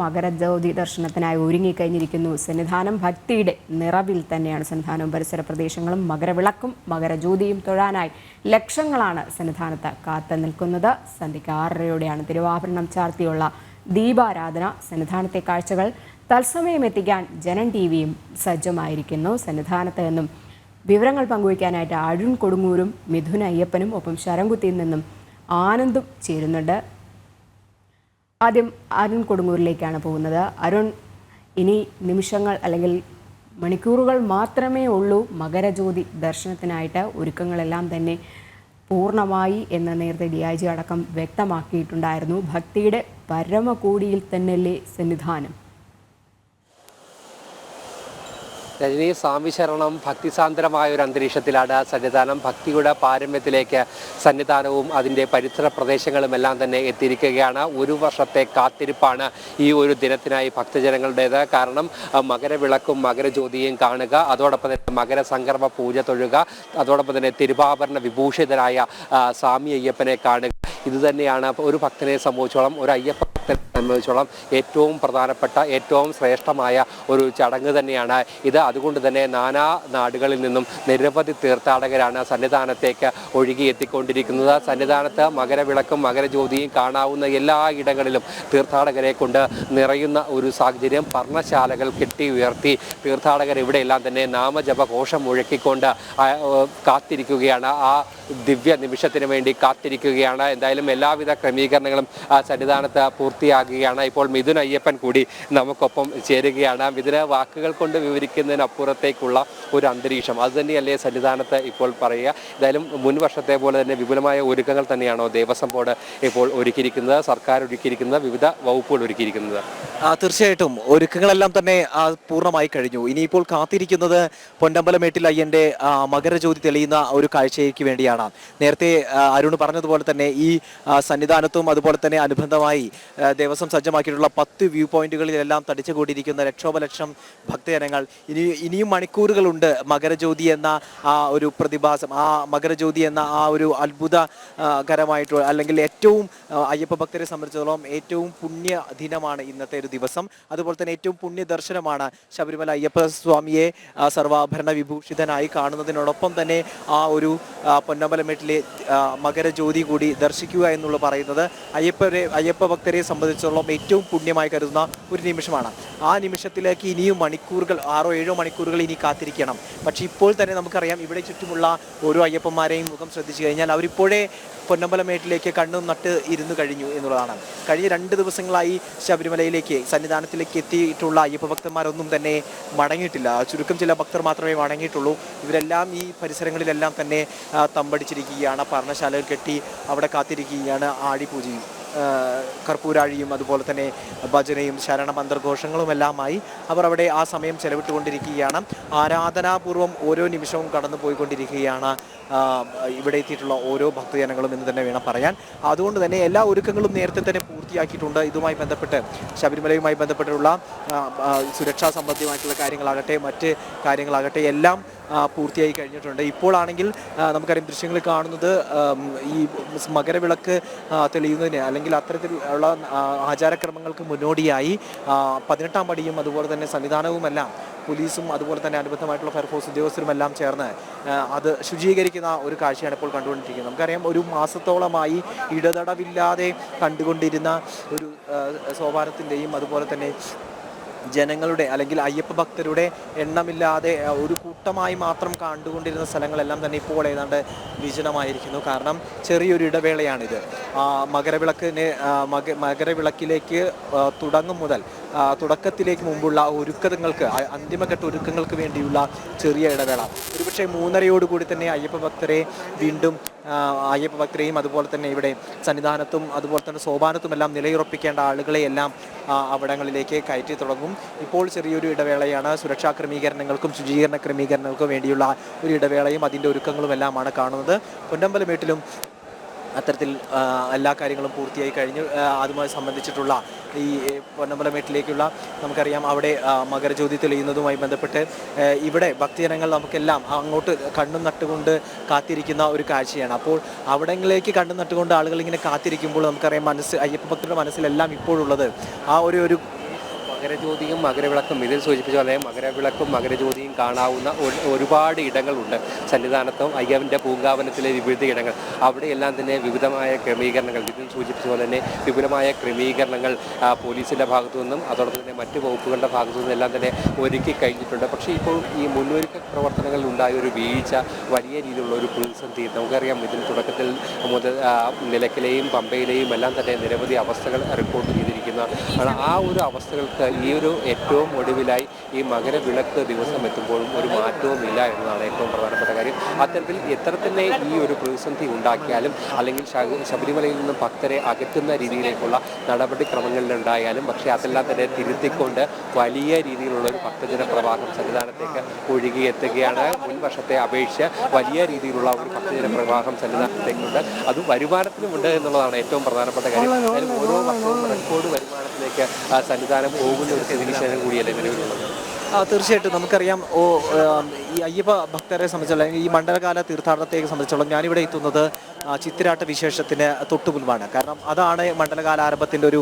മകരജ്യോതി ദർശനത്തിനായി ഒരുങ്ങിക്കഴിഞ്ഞിരിക്കുന്നു. സന്നിധാനം ഭക്തിയുടെ നിറവിൽ തന്നെയാണ് സന്നിധാനവും പരിസര പ്രദേശങ്ങളും. മകരവിളക്കും മകരജ്യോതിയും തൊഴാനായി ലക്ഷങ്ങളാണ് സന്നിധാനത്ത് കാത്തു നിൽക്കുന്നത്. സന്ധ്യയ്ക്ക് ആറരയോടെയാണ് തിരുവാഭരണം ചാർത്തിയുള്ള ദീപാരാധന. സന്നിധാനത്തെ കാഴ്ചകൾ തത്സമയം എത്തിക്കാൻ ജനൻ ടി വിയും സജ്ജമായിരിക്കുന്നു. സന്നിധാനത്ത് നിന്നും വിവരങ്ങൾ പങ്കുവയ്ക്കാനായിട്ട് അരുൺ കൊടുങ്ങൂരും മിഥുൻ അയ്യപ്പനും ഒപ്പം ശരംകുത്തിയിൽ നിന്നും ആനന്ദും ചേരുന്നുണ്ട്. ആദ്യം അരുൺ കൊടുങ്ങൂരിലേക്കാണ് പോകുന്നത്. അരുൺ ഇനി നിമിഷങ്ങൾ അല്ലെങ്കിൽ മണിക്കൂറുകൾ മാത്രമേ ഉള്ളൂ മകരജ്യോതി ദർശനത്തിനായിട്ട് ഒരുക്കങ്ങളെല്ലാം തന്നെ പൂർണമായി എന്ന് നേരത്തെ ഡി ഐ ജി അടക്കം വ്യക്തമാക്കിയിട്ടുണ്ടായിരുന്നു. ഭക്തിയുടെ പരമകൂടിയിൽ തന്നെയല്ലേ സന്നിധാനം. രജനി സ്വാമി ശരണം ഭക്തിസാന്ദ്രമായ ഒരു അന്തരീക്ഷത്തിലാണ് സന്നിധാനം. ഭക്തിയുടെ പാരമ്യത്തിലേക്ക് സന്നിധാനവും അതിന്റെ പരിസര പ്രദേശങ്ങളും എല്ലാം തന്നെ എത്തിയിരിക്കുകയാണ്. ഒരു വർഷത്തെ കാത്തിരിപ്പാണ് ഈ ഒരു ദിനത്തിനായി ഭക്തജനങ്ങളുടേത്. കാരണം മകരവിളക്കും മകരജ്യോതിയും കാണുക അതോടൊപ്പം തന്നെ മകരസംക്രമ പൂജ തൊഴുക അതോടൊപ്പം തന്നെ തിരുവാഭരണ വിഭൂഷിതരായ സ്വാമി അയ്യപ്പനെ കാണുക. ഇതുതന്നെയാണ് ഒരു ഭക്തനെ സംബന്ധിച്ചോളം ഒരു അയ്യപ്പ ഭക്തനെ സംബന്ധിച്ചോളം ഏറ്റവും പ്രധാനപ്പെട്ട ഏറ്റവും ശ്രേഷ്ഠമായ ഒരു ചടങ്ങ് തന്നെയാണ് ഇത്. അതുകൊണ്ട് തന്നെ നാനാ നാടുകളിൽ നിന്നും നിരവധി തീർത്ഥാടകരാണ് സന്നിധാനത്തേക്ക് ഒഴുകി എത്തിക്കൊണ്ടിരിക്കുന്നത് സന്നിധാനത്ത് മകരവിളക്കും മകരജ്യോതിയും കാണാവുന്ന എല്ലാ ഇടങ്ങളിലും തീർത്ഥാടകരെ കൊണ്ട് നിറയുന്ന ഒരു സാഹചര്യം പർണശാലകൾ കെട്ടി ഉയർത്തി തീർത്ഥാടകർ ഇവിടെയെല്ലാം തന്നെ നാമജപ ഘോഷം മുഴക്കിക്കൊണ്ട് കാത്തിരിക്കുകയാണ്. ആ ദിവ്യ നിമിഷത്തിന് വേണ്ടി കാത്തിരിക്കുകയാണ്. എന്തായാലും എല്ലാവിധ ക്രമീകരണങ്ങളും സന്നിധാനത്ത് പൂർത്തിയാകുകയാണ്. ഇപ്പോൾ മിഥുൻ അയ്യപ്പൻ കൂടി നമുക്കൊപ്പം ചേരുകയാണ്. മിഥുന വാക്കുകൾ കൊണ്ട് വിവരിക്കുന്നതിനപ്പുറത്തേക്കുള്ള ഒരു അന്തരീക്ഷം. അത് തന്നെയല്ലേ സന്നിധാനത്ത് ഇപ്പോൾ പറയുക. ഏതായാലും മുൻ വർഷത്തെ പോലെ തന്നെ വിപുലമായ ഒരുക്കങ്ങൾ തന്നെയാണോ ദേവസ്വം ബോർഡ് ഇപ്പോൾ ഒരുക്കിയിരിക്കുന്നത്? സർക്കാർ ഒരുക്കിയിരിക്കുന്നത്? വിവിധ വകുപ്പുകൾ ഒരുക്കിയിരിക്കുന്നത്? തീർച്ചയായിട്ടും. ഒരുക്കങ്ങളെല്ലാം തന്നെ പൂർണമായി കഴിഞ്ഞു. ഇനിയിപ്പോൾ കാത്തിരിക്കുന്നത് പൊന്നമ്പലമേട്ടിൽ അയ്യന്റെ മകരജ്യോതി തെളിയുന്ന ഒരു കാഴ്ചയ്ക്ക് വേണ്ടിയാണ്. നേരത്തെ അരുൺ പറഞ്ഞതുപോലെ തന്നെ ഈ സന്നിധാനത്തും അതുപോലെ തന്നെ അനുബന്ധമായി ദേവസ്വം സജ്ജമാക്കിയിട്ടുള്ള പത്ത് വ്യൂ പോയിന്റുകളിലെല്ലാം തടിച്ചുകൂടിയിരിക്കുന്ന ലക്ഷോപലക്ഷം ഭക്തജനങ്ങൾ. ഇനി ഇനിയും മണിക്കൂറുകളുണ്ട് മകരജ്യോതി എന്ന ആ ഒരു പ്രതിഭാസം ആ മകരജ്യോതി എന്ന ആ ഒരു അത്ഭുതകരമായിട്ടുള്ള അല്ലെങ്കിൽ ഏറ്റവും അയ്യപ്പ ഭക്തരെ സംബന്ധിച്ചിടത്തോളം ഏറ്റവും പുണ്യ ദിനമാണ് ഇന്നത്തെ ഒരു ദിവസം. അതുപോലെ തന്നെ ഏറ്റവും പുണ്യ ദർശനമാണ് ശബരിമല അയ്യപ്പ സ്വാമിയെ സർവാഭരണ വിഭൂഷിതനായി കാണുന്നതിനോടൊപ്പം തന്നെ ആ ഒരു പൊന്നമ്പലമേട്ടിലെ മകരജ്യോതി കൂടി ദർശിക്കുക എന്നുള്ള പറയുന്നത്. അയ്യപ്പരെ അയ്യപ്പ ഭക്തരെ സംബന്ധിച്ചിടത്തോളം ഏറ്റവും പുണ്യമായി കരുതുന്ന ഒരു നിമിഷമാണ്. ആ നിമിഷത്തിലേക്ക് ഇനിയും മണിക്കൂറുകൾ ആറോ ഏഴോ മണിക്കൂറുകൾ ഇനി കാത്തിരിക്കണം. പക്ഷേ ഇപ്പോൾ തന്നെ നമുക്കറിയാം ഇവിടെ ചുറ്റുമുള്ള ഓരോ അയ്യപ്പന്മാരെയും മുഖം ശ്രദ്ധിച്ചു കഴിഞ്ഞാൽ അവരിപ്പോഴേ പൊന്നമ്പലമേട്ടിലേക്ക് കണ്ണും നട്ട് ഇരുന്നു കഴിഞ്ഞു എന്നുള്ളതാണ്. കഴിഞ്ഞ രണ്ട് ദിവസങ്ങളായി ശബരിമലയിലേക്ക് സന്നിധാനത്തിലേക്ക് എത്തിയിട്ടുള്ള അയ്യപ്പ ഭക്തന്മാരൊന്നും തന്നെ മടങ്ങിയിട്ടില്ല. ചുരുക്കം ചില ഭക്തർ മാത്രമേ മടങ്ങിയിട്ടുള്ളൂ. ഇവരെല്ലാം ഈ പരിസരങ്ങളിലെല്ലാം തന്നെ തമ്പടിച്ചിരിക്കുകയാണ് പർണശാലകൾ കെട്ടി അവിടെ കാത്തിരിക്കുകയാണ് ആടിപൂജയും കർപ്പൂരാഴിയും അതുപോലെ തന്നെ ഭജനയും ശരണമന്ത്രഘോഷങ്ങളുമെല്ലാമായി അവർ അവിടെ ആ സമയം ചെലവിട്ടുകൊണ്ടിരിക്കുകയാണ്. ആരാധനാപൂർവം ഓരോ നിമിഷവും കടന്നു പോയിക്കൊണ്ടിരിക്കുകയാണ് ഇവിടെ എത്തിയിട്ടുള്ള ഓരോ ഭക്തജനങ്ങളും എന്ന് തന്നെ വേണം പറയാൻ. അതുകൊണ്ട് തന്നെ എല്ലാ ഒരുക്കങ്ങളും നേരത്തെ തന്നെ പൂർത്തിയാക്കിയിട്ടുണ്ട്. ഇതുമായി ബന്ധപ്പെട്ട് ശബരിമലയുമായി ബന്ധപ്പെട്ടുള്ള സുരക്ഷാ സംബന്ധമായിട്ടുള്ള കാര്യങ്ങളാകട്ടെ മറ്റ് കാര്യങ്ങളാകട്ടെ എല്ലാം പൂർത്തിയായി കഴിഞ്ഞിട്ടുണ്ട്. ഇപ്പോഴാണെങ്കിൽ നമുക്കറിയാം ദൃശ്യങ്ങൾ കാണുന്നത് ഈ മകരവിളക്ക് തെളിയുന്നതിന് അല്ലെങ്കിൽ അത്തരത്തിലുള്ള ആചാരക്രമങ്ങൾക്ക് മുന്നോടിയായി പതിനെട്ടാം പടിയും അതുപോലെ തന്നെ സംവിധാനവുമെല്ലാം പോലീസും അതുപോലെ തന്നെ അനുബന്ധമായിട്ടുള്ള ഫയർഫോഴ്സ് ഉദ്യോഗസ്ഥരുമെല്ലാം ചേർന്ന് അത് ശുചീകരിക്കുന്ന ഒരു കാഴ്ചയാണ് ഇപ്പോൾ കണ്ടുകൊണ്ടിരിക്കുന്നത്. നമുക്കറിയാം ഒരു മാസത്തോളമായി ഇടതടവില്ലാതെ കണ്ടുകൊണ്ടിരുന്ന ഒരു സോപാനത്തിന്റെയും അതുപോലെ തന്നെ ജനങ്ങളുടെ അല്ലെങ്കിൽ അയ്യപ്പ ഭക്തരുടെ എണ്ണമില്ലാതെ ഒരു കൂട്ടമായി മാത്രം കണ്ടുകൊണ്ടിരുന്ന സ്ഥലങ്ങളെല്ലാം തന്നെ ഇപ്പോൾ ഏതാണ്ട് വിജനമായിരിക്കുന്നു. കാരണം ചെറിയൊരു ഇടവേളയാണിത്. മകരവിളക്കിന് മക മകരവിളക്കിലേക്ക് തുടങ്ങും മുതൽ തുടക്കത്തിലേക്ക് മുമ്പുള്ള ഒരുക്കങ്ങൾക്ക് അന്തിമഘട്ട ഒരുക്കങ്ങൾക്ക് വേണ്ടിയുള്ള ചെറിയ ഇടവേള. ഒരുപക്ഷെ മൂന്നരയോടുകൂടി തന്നെ അയ്യപ്പ ഭക്തരെ വീണ്ടും അയ്യപ്പ ഭക്തരെയും അതുപോലെ തന്നെ ഇവിടെ സന്നിധാനത്തും അതുപോലെ തന്നെ സോപാനത്തുമെല്ലാം നിലയുറപ്പിക്കേണ്ട ആളുകളെയെല്ലാം അവിടങ്ങളിലേക്ക് കയറ്റി തുടങ്ങും. ഇപ്പോൾ ചെറിയൊരു ഇടവേളയാണ്. സുരക്ഷാ ക്രമീകരണങ്ങൾക്കും ശുചീകരണ ക്രമീകരണങ്ങൾക്കും വേണ്ടിയുള്ള ഒരു ഇടവേളയും അതിന്റെ ഒരുക്കങ്ങളും എല്ലാമാണ് കാണുന്നത്. പൊന്നമ്പലമേട്ടിലും അത്തരത്തിൽ എല്ലാ കാര്യങ്ങളും പൂർത്തിയായി കഴിഞ്ഞു അതുമായി സംബന്ധിച്ചിട്ടുള്ള ഈ പൊന്നമ്പലമേട്ടിലേക്കുള്ള നമുക്കറിയാം അവിടെ മകരജ്യോതി തെളിയുന്നതുമായി ബന്ധപ്പെട്ട് ഇവിടെ ഭക്തജനങ്ങൾ നമുക്കെല്ലാം അങ്ങോട്ട് കണ്ണും നട്ടുകൊണ്ട് കാത്തിരിക്കുന്ന ഒരു കാഴ്ചയാണ്. അപ്പോൾ അവിടങ്ങളിലേക്ക് കണ്ണും നട്ടുകൊണ്ട് ആളുകൾ ഇങ്ങനെ കാത്തിരിക്കുമ്പോൾ നമുക്കറിയാം മനസ്സ് അയ്യപ്പ ഭക്തരുടെ മനസ്സിലെല്ലാം ഇപ്പോഴുള്ളത് ആ ഒരു ഒരു മകരജ്യോതിയും മകരവിളക്കും ഇതിൽ സൂചിപ്പിച്ച പോലെ മകരവിളക്കും മകരജ്യോതിയും കാണാവുന്ന ഒരുപാട് ഇടങ്ങളുണ്ട്. സന്നിധാനത്തും അയ്യവന്റെ പൂങ്കാവനത്തിലെ വിവിധ ഇടങ്ങൾ. അവിടെയെല്ലാം തന്നെ വിവിധമായ ക്രമീകരണങ്ങൾ. ഇതിൽ സൂചിപ്പിച്ച പോലെ തന്നെ വിപുലമായ ക്രമീകരണങ്ങൾ പോലീസിന്റെ ഭാഗത്തു നിന്നും അതോടൊപ്പം തന്നെ മറ്റ് വകുപ്പുകളുടെ ഭാഗത്തു നിന്നും എല്ലാം തന്നെ ഒരുക്കി കഴിഞ്ഞിട്ടുണ്ട്. പക്ഷേ ഇപ്പോൾ ഈ മുന്നൊരുക്ക പ്രവർത്തനങ്ങളിൽ ഉണ്ടായ ഒരു വീഴ്ച വലിയ രീതിയിലുള്ള ഒരു പ്രതിസന്ധി നമുക്കറിയാം ഇതിന് തുടക്കത്തിൽ മുതൽ നിലക്കിലെയും പമ്പയിലെയും എല്ലാം തന്നെ നിരവധി അവസ്ഥകൾ റിപ്പോർട്ട് ചെയ്തിരിക്കുന്ന ആണ്. ആ ഒരു അവസ്ഥകൾക്ക് ഈ ഒരു ഏറ്റവും ഒടുവിലായി ഈ മകരവിളക്ക് ദിവസം എത്തുമ്പോഴും ഒരു മാറ്റവും ഇല്ല എന്നതാണ് ഏറ്റവും പ്രധാനപ്പെട്ട കാര്യം. അത്തരത്തിൽ എത്ര തന്നെ ഈ ഒരു പ്രതിസന്ധി ഉണ്ടാക്കിയാലും അല്ലെങ്കിൽ ശബരിമലയിൽ നിന്ന് ഭക്തരെ അകറ്റുന്ന രീതിയിലേക്കുള്ള നടപടിക്രമങ്ങളിലുണ്ടായാലും പക്ഷേ അതെല്ലാം തന്നെ തിരുത്തിക്കൊണ്ട് വലിയ രീതിയിലുള്ള ഒരു ഭക്തജന പ്രവാഹം സന്നിധാനത്തേക്ക് ഒഴുകിയെത്തുകയാണ് മുൻ വർഷത്തെ അപേക്ഷിച്ച് വലിയ രീതിയിലുള്ള ഒരു ഭക്തജന പ്രവാഹം സന്നിധാനത്തേക്കുണ്ട്. അത് വരുമാനത്തിനുമുണ്ട് എന്നുള്ളതാണ് ഏറ്റവും പ്രധാനപ്പെട്ട കാര്യം. ഓരോ വർഷവും റെക്കോർഡ് വരുമാനത്തിലേക്ക് ആ സന്നിധാനം പോകുന്ന ഒരു സ്ഥിതിവിശേഷം കൂടിയല്ലേ നിലവിലുള്ളത്? തീർച്ചയായിട്ടും. നമുക്കറിയാം ഓ ഈ അയ്യപ്പ ഭക്തരെ സംബന്ധിച്ചുള്ള ഈ മണ്ഡലകാല തീർത്ഥാടനത്തെ സംബന്ധിച്ചോളം ഞാനിവിടെ എത്തുന്നത് ചിത്തിരാട്ട വിശേഷത്തിന് തൊട്ടു മുൻപാണ്. കാരണം അതാണ് മണ്ഡലകാല ആരംഭത്തിന്റെ ഒരു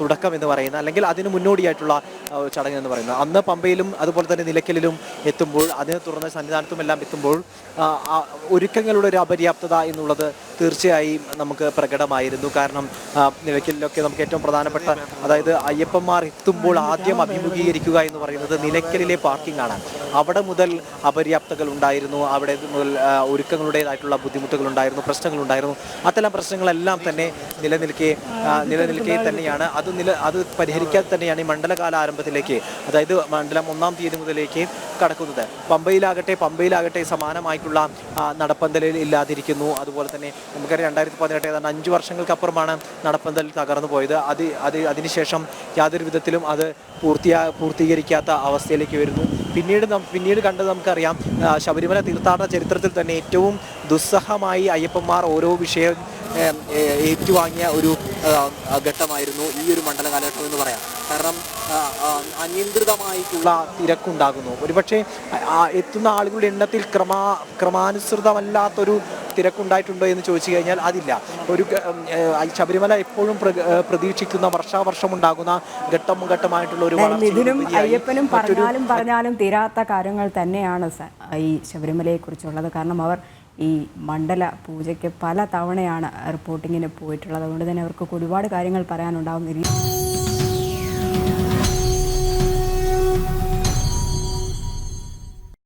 തുടക്കം എന്ന് പറയുന്നത്. അല്ലെങ്കിൽ അതിന് മുന്നോടിയായിട്ടുള്ള ചടങ്ങ് എന്ന് പറയുന്നത്. അന്ന് പമ്പയിലും അതുപോലെ തന്നെ നിലയ്ക്കലിലും എത്തുമ്പോൾ അതിനെ തുടർന്ന് സന്നിധാനത്തുമെല്ലാം എത്തുമ്പോൾ ഒരുക്കങ്ങളുടെ ഒരു അപര്യാപ്തത എന്നുള്ളത് തീർച്ചയായും നമുക്ക് പ്രകടമായിരുന്നു. കാരണം നിലയ്ക്കലിലൊക്കെ നമുക്ക് ഏറ്റവും പ്രധാനപ്പെട്ട അതായത് അയ്യപ്പന്മാർ എത്തുമ്പോൾ ആദ്യം അഭിമുഖീകരിക്കുക എന്ന് പറയുന്നത് നിലയ്ക്കലിലെ പാർക്കിംഗ് ആണ്. അവിടെ മുതൽ അപര്യാപ്തകൾ ഉണ്ടായിരുന്നു അവിടെ മുതൽ ഒരുക്കങ്ങളുടേതായിട്ടുള്ള ബുദ്ധിമുട്ടുകൾ ഉണ്ടായിരുന്നു പ്രശ്നങ്ങൾ ഉണ്ടായിരുന്നു അത്തരം പ്രശ്നങ്ങളെല്ലാം തന്നെ നിലനിൽക്കെ നിലനിൽക്കെ തന്നെയാണ്. അത് നില അത് പരിഹരിക്കാതെ തന്നെയാണ് ഈ മണ്ഡലകാല ആരംഭത്തിലേക്ക് അതായത് മണ്ഡലം ഒന്നാം തീയതി മുതലേക്ക് കടക്കുന്നത്. പമ്പയിലാകട്ടെ പമ്പയിലാകട്ടെ സമാനമായിട്ടുള്ള നടപ്പന്തലിൽ ഇല്ലാതിരിക്കുന്നു. അതുപോലെ തന്നെ നമുക്കറിയാം രണ്ടായിരത്തി പതിനെട്ട് ഏതാണ്ട് അഞ്ച് വർഷങ്ങൾക്കപ്പുറമാണ് നടപ്പന്തൽ തകർന്നു പോയത്. അത് അത് അതിനുശേഷം യാതൊരു വിധത്തിലും അത് പൂർത്തിയാ പൂർത്തീകരിക്കാത്ത അവസ്ഥയിലേക്ക് വരുന്നു. പിന്നീട് പിന്നീട് കണ്ടത് നമുക്കറിയാം ശബരിമല തീർത്ഥാടന ചരിത്രത്തിൽ തന്നെ ഏറ്റവും ദുസ്സഹമായി അയ്യപ്പന്മാർ ഓരോ വിഷയം ഏറ്റുവാങ്ങിയ ഒരു ഘട്ടമായിരുന്നു ഈ ഒരു മണ്ഡല കാലഘട്ടം എന്ന് പറയാം. കാരണം അനിയന്ത്രിതമായിട്ടുള്ള തിരക്കുണ്ടാകുന്നു. ഒരുപക്ഷെ എത്തുന്ന ആളുകളുടെ എണ്ണത്തിൽ ക്രമാ ക്രമാനുസൃതമല്ലാത്തൊരു തിരക്കുണ്ടായിട്ടുണ്ടോ എന്ന് ചോദിച്ചു കഴിഞ്ഞാൽ അതില്ല. ഒരു ശബരിമല എപ്പോഴും പ്രതീക്ഷിക്കുന്ന വർഷാവർഷം ഉണ്ടാകുന്ന ഘട്ടം ഘട്ടമായിട്ടുള്ള ഒരു ഇതിനും അയ്യപ്പനും പറഞ്ഞാലും പറഞ്ഞാലും തീരാത്ത കാര്യങ്ങൾ തന്നെയാണ് ഈ ശബരിമലയെ കുറിച്ചുള്ളത് കാരണം അവർ ഈ മണ്ഡല പൂജയ്ക്ക് പല തവണയാണ് റിപ്പോർട്ടിങ്ങിന് പോയിട്ടുള്ളത്. അതുകൊണ്ട് തന്നെ അവർക്ക് ഒരുപാട് കാര്യങ്ങൾ പറയാനുണ്ടാവുന്ന രീതി